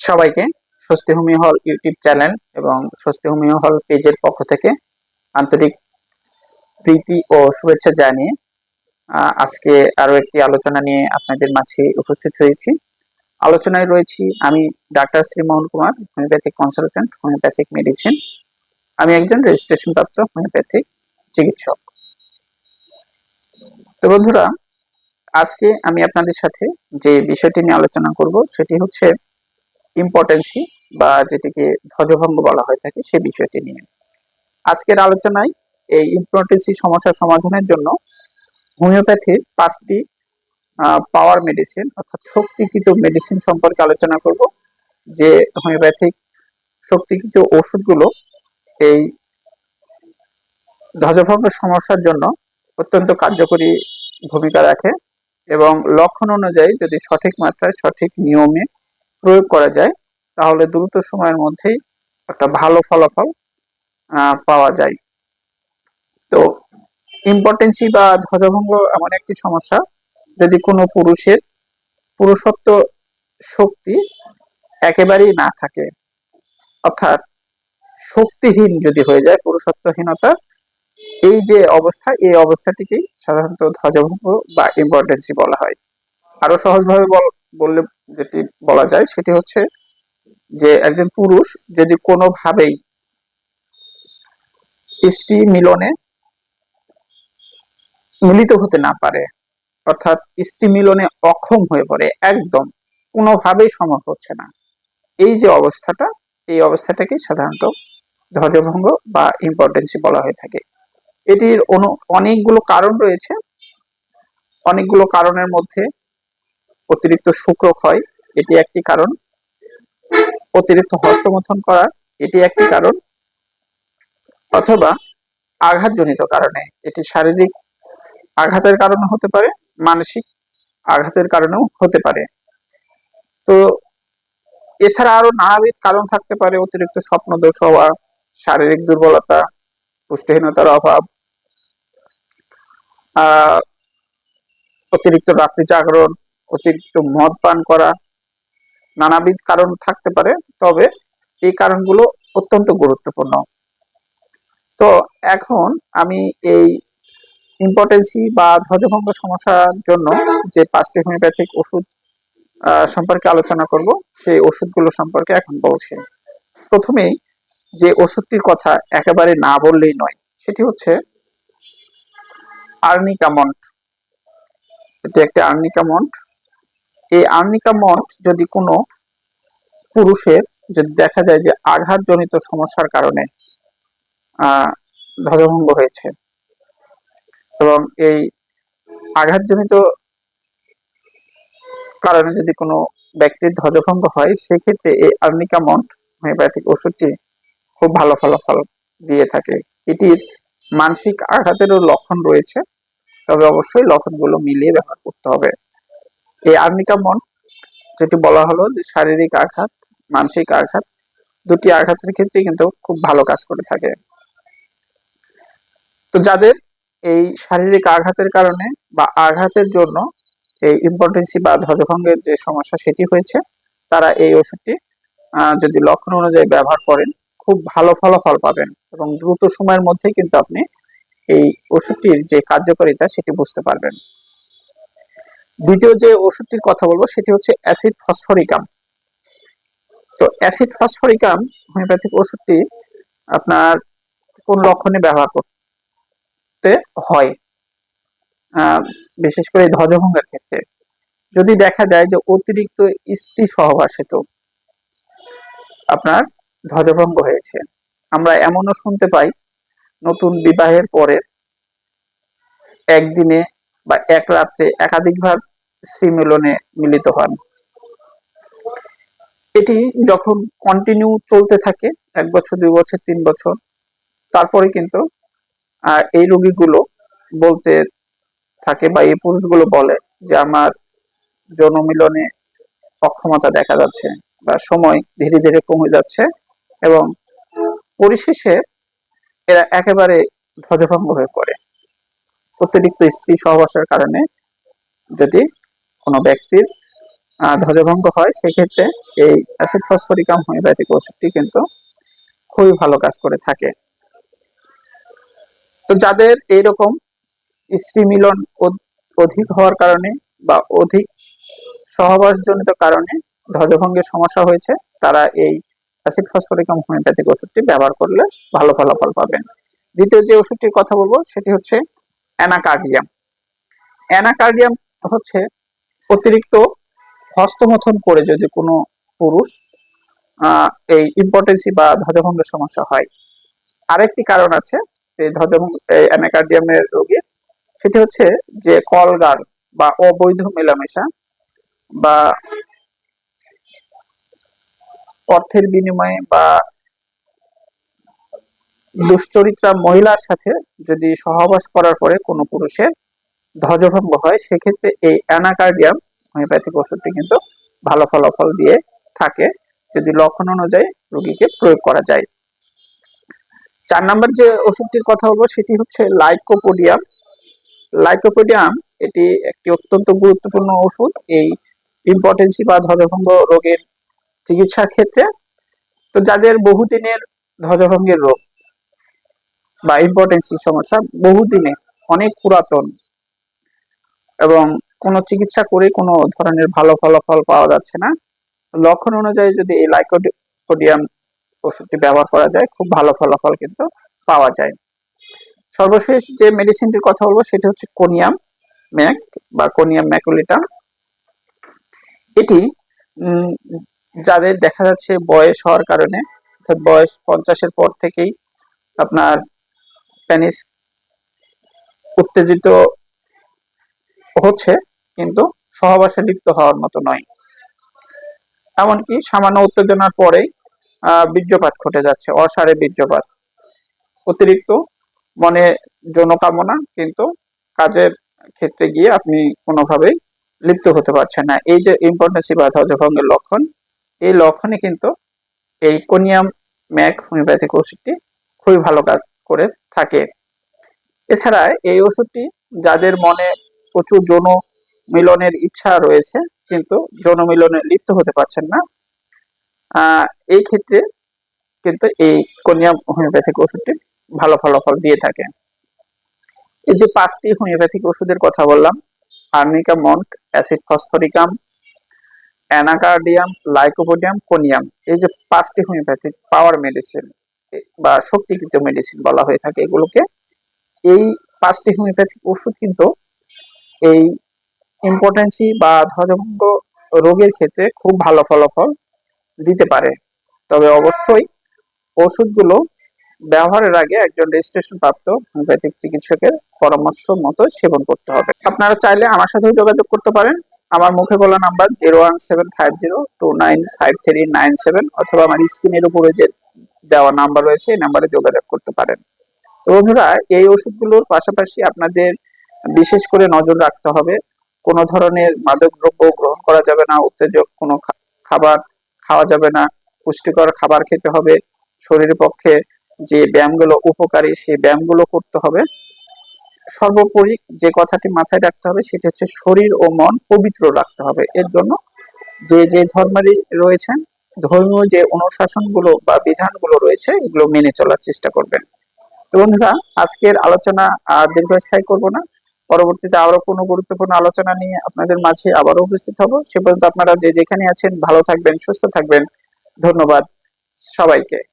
সবাইকে স্বস্তি হোমিও হল ইউটিউব চ্যানেল এবং স্বস্তি হোমিও হল পেজের পক্ষ থেকে আন্তরিক প্রীতি ও শুভেচ্ছা জানিয়ে আজকে আরও একটি আলোচনা নিয়ে আপনাদের মাঝে উপস্থিত হয়েছি। আলোচনায় রয়েছি আমি doctor Shri Mohan Kumar, homeopathic consultant, homeopathic medicine. আমি একজন রেজিস্ট্রেশন প্রাপ্ত হোমিওপ্যাথিক চিকিৎসক। তো বন্ধুরা, আজকে আমি আপনাদের সাথে যে বিষয়টি নিয়ে আলোচনা করব, সেটি হচ্ছে ইম্পর্টেন্সি বা যেটিকে ধ্বজভঙ্গ বলা হয়ে থাকে সে বিষয়টি নিয়ে। আজকের আলোচনায় এই ইম্পর্টেন্সি সমস্যা সমাধানের জন্য হোমিওপ্যাথির পাঁচটি পাওয়ার মেডিসিন অর্থাৎ শক্তিকৃত মেডিসিন সম্পর্কে আলোচনা করব, যে হোমিওপ্যাথিক শক্তিকৃত ওষুধগুলো এই ধ্বজভঙ্গ সমস্যার জন্য অত্যন্ত কার্যকরী ভূমিকা রাখে এবং লক্ষণ অনুযায়ী যদি সঠিক মাত্রায় সঠিক নিয়মে প্রয়োগ করা যায়, তাহলে দ্রুত সময়ের মধ্যেই একটা ভালো ফলাফল পাওয়া যায়। তো ইম্পর্টেন্সি বা ধ্বজভঙ্গ এমন একটি সমস্যা, যদি কোনো পুরুষের পুরুষত্ব শক্তি একেবারেই না থাকে, অর্থাৎ শক্তিহীন যদি হয়ে যায় পুরুষত্বহীনতা, এই যে অবস্থা, এই অবস্থাটিকেই সাধারণত ধ্বজভঙ্গ বা ইম্পর্টেন্সি বলা হয়। আরও সহজভাবে বল- বললে যেটি বলা যায় সেটি হচ্ছে যে একজন পুরুষ যদি কোনোভাবেই স্ত্রী মিলনে মিলিত হতে না পারে, অর্থাৎ স্ত্রী মিলনে অক্ষম হয়ে পড়ে, একদম কোনোভাবেই সম্ভব হচ্ছে না, এই যে অবস্থাটা, এই অবস্থাটাকে সাধারণত ধ্বজভঙ্গ বা ইম্পর্টেন্সি বলা হয়ে থাকে। এটির অনু, অনেকগুলো কারণ রয়েছে। অনেকগুলো কারণের মধ্যে অতিরিক্ত শুক্রক্ষয় এটি একটি কারণ। অতিরিক্ত হস্তমথন করা, এটি একটি কারণ। অথবা আঘাতজনিত কারণে, এটি শারীরিক আঘাতের কারণে হতে পারে, মানসিক আঘাতের কারণেও হতে পারে। তো এছাড়া আরও নানাবিধ কারণ থাকতে পারে, অতিরিক্ত স্বপ্নদোষ হওয়া, শারীরিক দুর্বলতা, পুষ্টিহীনতার অভাব অতিরিক্ত রাত্রি জাগরণ অতিরিক্ত মদ পান করা নানাবিধ কারণ থাকতে পারে, তবে এই কারণগুলো অত্যন্ত গুরুত্বপূর্ণ। তো এখন আমি এই ইম্পর্টেন্সি বা ধ্বজভঙ্গ সমস্যার জন্য যে পাঁচটি হোমিওপ্যাথিক ওষুধ সম্পর্কে আলোচনা করব, সেই ওষুধগুলো সম্পর্কে এখন বলছি। প্রথমেই যে ওষুধটির কথা একেবারে না বললেই নয়, সেটি হচ্ছে আর্নিকা মন্ট। এটি একটি আর্নিকা মন্ট। এই আর্নিকা মন্ট যদি কোনো পুরুষের যদি দেখা যায় যে আঘাতজনিত সমস্যার কারণে ধ্বজভঙ্গ হয়েছে এবং এই আঘাতজনিত কারণে যদি কোনো ব্যক্তির ধ্বজভঙ্গ হয়, সেক্ষেত্রে এই আর্নিকা মন্ট হোমিওপ্যাথিক ওষুধটি খুব ভালো ফলাফল দিয়ে থাকে। এটির মানসিক আঘাতেরও লক্ষণ রয়েছে, তবে অবশ্যই লক্ষণগুলো মিলিয়ে ব্যবহার করতে হবে। এই আর্নিকা মন, যেটি বলা হলো যে শারীরিক আঘাত, মানসিক আঘাত, দুটি আঘাতের ক্ষেত্রে কিন্তু খুব ভালো কাজ করে থাকে। তো যাদের এই শারীরিক আঘাতের কারণে বা আঘাতের জন্য এই ইম্পর্টেন্সি বা ধ্বজভঙ্গের যে সমস্যা সেটি হয়েছে, তারা এই ওষুধটি যদি লক্ষণ অনুযায়ী ব্যবহার করেন, খুব ভালো ফলাফল পাবেন এবং দ্রুত সময়ের মধ্যেই কিন্তু আপনি এই ওষুধটির যে কার্যকারিতা সেটি বুঝতে পারবেন। দ্বিতীয় যে ওষুধটির কথা বলব, সেটি হচ্ছে অ্যাসিড ফসফরিকাম। তো অ্যাসিড ফসফরিকাম হোমিওপ্যাথিক ওষুধটি আপনার কোন লক্ষণে ব্যবহার করতে হয়? বিশেষ করে ধ্বজভঙ্গের ক্ষেত্রে। যদি দেখা যায় যে অতিরিক্ত স্ত্রী সহবাসিত আপনার ধ্বজভঙ্গ হয়েছে, আমরা এমনও শুনতে পাই, নতুন বিবাহের পরে একদিনে বা এক রাত্রে একাধিকবার স্ত্রী মিলনে মিলিত হন। এটি যখন কন্টিনিউ চলতে থাকে, এক বছর, দুই বছর, তিন বছর, তারপরে কিন্তু এই রোগীগুলো বলতে থাকে বা এই পুরুষগুলো বলে যে, আমার যৌন মিলনে অক্ষমতা দেখা যাচ্ছে বা সময় ধীরে ধীরে কমে যাচ্ছে এবং পরিশেষে এরা একেবারে ধ্বজভঙ্গ হয়ে পড়ে। অতিরিক্ত স্ত্রী সহবাসের কারণে যদি কোনো ব্যক্তির ধ্বজভঙ্গ হয়, সেক্ষেত্রে এই অ্যাসিড ফসফরিকাম হোমিওপ্যাথিক ওষুধটি কিন্তু খুবই ভালো কাজ করে থাকে। তো যাদের এইরকম স্ত্রী মিলন অধিক হওয়ার কারণে বা অধিক সহবাসজনিত কারণে ধ্বজভঙ্গের সমস্যা হয়েছে, তারা এই অ্যাসিড ফসফরিকাম হোমিওপ্যাথিক ওষুধটি ব্যবহার করলে ভালো ফলাফল পাবেন। দ্বিতীয় যে ওষুধটির কথা বলব, সেটি হচ্ছে অ্যানাকার্ডিয়াম। অ্যানাকার্ডিয়াম হচ্ছে অতিরিক্ত হস্তমথন করে যদি কোনো পুরুষ এই ইম্পর্টেন্সি বা ধ্বজভঙ্গের সমস্যা হয়। আরেকটি কারণ আছে, এই ধ্বজভঙ্গ, এই অ্যানাকার্ডিয়ামের রোগীর সেটি হচ্ছে যে কলগার বা অবৈধ মেলামেশা বা অর্থের বিনিময়ে বা দুশ্চরিত্রা মহিলার সাথে যদি সহবাস করার পরে কোনো পুরুষের ধ্বজভঙ্গ হয়, সেক্ষেত্রে এই অ্যানাকার্ডিয়াম হোমিওপ্যাথিক ওষুধটি কিন্তু ভালো ফলাফল দিয়ে থাকে যদি লক্ষণ অনুযায়ী রোগীকে প্রয়োগ করা যায়। চার নম্বর যে ওষুধটির কথা বলব, সেটি হচ্ছে লাইকোপোডিয়াম। লাইকোপোডিয়াম, এটি একটি অত্যন্ত গুরুত্বপূর্ণ ওষুধ। এই ইম্পর্টেন্সি বা ধ্বজভঙ্গ রোগের চিকিৎসার ক্ষেত্রে। তো যাদের বহুদিনের ধ্বজভঙ্গের রোগ বা ইম্পর্টেন্সি সমস্যা, বহুদিনে অনেক পুরাতন এবং কোনো চিকিৎসা করে কোনো ধরনের ভালো ফলাফল পাওয়া যাচ্ছে না। লক্ষণ অনুযায়ী যদি এই লাইকোডিয়াম ওষুধটি ব্যবহার করা যায়, খুব ভালো ফলাফল কিন্তু পাওয়া যায়। সর্বশেষ যে মেডিসিনটির কথা বলব, সেটি হচ্ছে কোনিয়াম ম্যাক বা কোনিয়াম ম্যাকুলিটাম এটি যাদের দেখা যাচ্ছে বয়স হওয়ার কারণে, অর্থাৎ বয়স পঞ্চাশের পর থেকেই আপনার প্যানিস উত্তেজিত হচ্ছে, কিন্তু সহবাসে লিপ্ত হওয়ার মতো নয়। এমনকি সামান্য উত্তেজনার পরেই বীর্যপাত ঘটে যাচ্ছে অসারে বীর্যপাত। অতিরিক্ত মনে যৌন কামনা কিন্তু কাজের ক্ষেত্রে গিয়ে আপনি কোনোভাবেই লিপ্ত হতে পারছেন না। এই যে ইম্পর্টেন্সি বা ধ্বজভঙ্গের লক্ষণ, এই লক্ষণে কিন্তু এই কোনিয়াম ম্যাক হোমিওপ্যাথিক ওষুধটি খুবই ভালো কাজ করে থাকে। এছাড়া এই ওষুধটি যাদের মনে প্রচুর যৌন মিলনের ইচ্ছা রয়েছে, কিন্তু যৌন মিলনে লিপ্ত হতে পারছেন না। এই ক্ষেত্রে কিন্তু এই কোনিয়াম হোমিওপ্যাথিক ওষুধটি ভালো ফলাফল দিয়ে থাকে। এই যে পাঁচটি হোমিওপ্যাথিক ওষুধের কথা বললাম arnica mont, acid phosphoricum, anacardium, lycopodium, conium, এই যে পাঁচটি হোমিওপ্যাথিক পাওয়ার মেডিসিন বা শক্তিকৃত মেডিসিন বলা হয়ে থাকে এগুলোকে, এই পাঁচটি হোমিওপ্যাথিক ওষুধ কিন্তু এই ইম্পর্টেন্সি বা ধ্বজভঙ্গ রোগের ক্ষেত্রে খুব ভালো ফলাফল দিতে পারে। তবে অবশ্যই ওষুধগুলো ব্যবহারের আগে একজন রেজিস্ট্রেশন প্রাপ্ত হোমিওপ্যাথিক চিকিৎসকের পরামর্শ মতো সেবন করতে হবে। আপনারা চাইলে আমার সাথেও যোগাযোগ করতে পারেন। আমার মুখে বলা number zero one seven five zero two nine five three nine seven অথবা আমার স্ক্রিনের উপরে যে দেওয়া নাম্বার রয়েছে, এই নাম্বারে যোগাযোগ করতে পারেন। তো বন্ধুরা, এই ওষুধগুলোর পাশাপাশি আপনাদের বিশেষ করে নজর রাখতে হবে। কোনো ধরনের মাদক দ্রব্য গ্রহণ করা যাবে না, উত্তেজক কোনো খাবার খাওয়া যাবে না, পুষ্টিকর খাবার খেতে হবে। শরীরের পক্ষে যে ব্যায়ামগুলো উপকারী, সেই ব্যায়ামগুলো করতে হবে। সর্বোপরি যে কথাটি মাথায় রাখতে হবে, সেটা হচ্ছে শরীর ও মন পবিত্র রাখতে হবে। এর জন্য যে যে ধর্মেরই রয়েছেন, ধর্মীয় যে অনুশাসনগুলো বা বিধানগুলো রয়েছে, এগুলো মেনে চলার চেষ্টা করবেন। তো বন্ধুরা, আজকের আলোচনা আর দীর্ঘস্থায়ী করব না। পরবর্তীতে আরও কোনো গুরুত্বপূর্ণ আলোচনা নিয়ে আপনাদের মাঝে আবারও উপস্থিত হব। সে পর্যন্ত আপনারা যে যেখানে আছেন ভালো থাকবেন, সুস্থ থাকবেন। ধন্যবাদ সবাইকে।